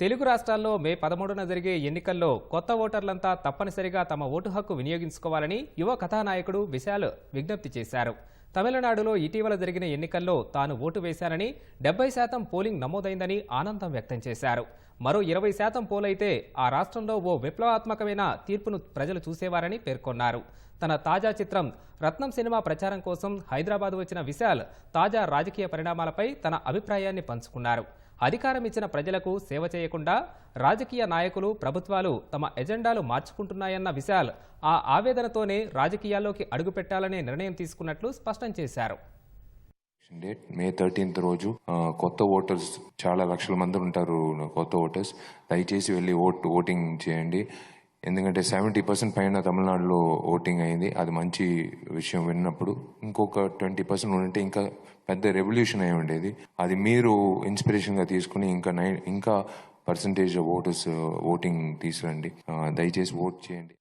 తెలుగు రాష్ట్రాల్లో మే పదమూడున జరిగే ఎన్నికల్లో కొత్త ఓటర్లంతా తప్పనిసరిగా తమ ఓటు హక్కు వినియోగించుకోవాలని యువ కథానాయకుడు విశాల్ విజ్ఞప్తి చేశారు. తమిళనాడులో ఇటీవల జరిగిన ఎన్నికల్లో తాను ఓటు వేశానని డెబ్బై శాతం పోలింగ్ నమోదైందని ఆనందం వ్యక్తం చేశారు. మరో ఇరవై శాతం పోలైతే ఆ రాష్ట్రంలో ఓ విప్లవాత్మకమైన తీర్పును ప్రజలు చూసేవారని పేర్కొన్నారు. తన తాజా చిత్రం రత్నం సినిమా ప్రచారం కోసం హైదరాబాద్ వచ్చిన విశాల్ తాజా రాజకీయ పరిణామాలపై తన అభిప్రాయాన్ని పంచుకున్నారు. అధికారం ఇచ్చిన ప్రజలకు సేవ చేయకుండా రాజకీయ నాయకులు ప్రభుత్వాలు తమ ఎజెండాలు మార్చుకుంటున్నాయన్న విశాల్ ఆ ఆవేదనతోనే రాజకీయాల్లోకి అడుగుపెట్టాలనే నిర్ణయం తీసుకున్నట్లు స్పష్టం చేశారు. డేట్ మే థర్టీన్త్ రోజు కొత్త ఓటర్స్ చాలా లక్షల మంది ఉంటారు కొత్త ఓటర్స్ దయచేసి వెళ్ళి ఓట్ ఓటింగ్ చేయండి. ఎందుకంటే సెవెంటీ పర్సెంట్ పైన తమిళనాడులో ఓటింగ్ అయింది. అది మంచి విషయం విన్నప్పుడు. ఇంకొక ట్వంటీ పర్సెంట్ ఉంటే ఇంకా పెద్ద రెవల్యూషన్ అయి ఉండేది. అది మీరు ఇన్స్పిరేషన్గా తీసుకుని ఇంకా నై ఇంకా పర్సంటేజ్ ఓటర్స్ ఓటింగ్ తీసుకురండి. దయచేసి ఓట్ చేయండి.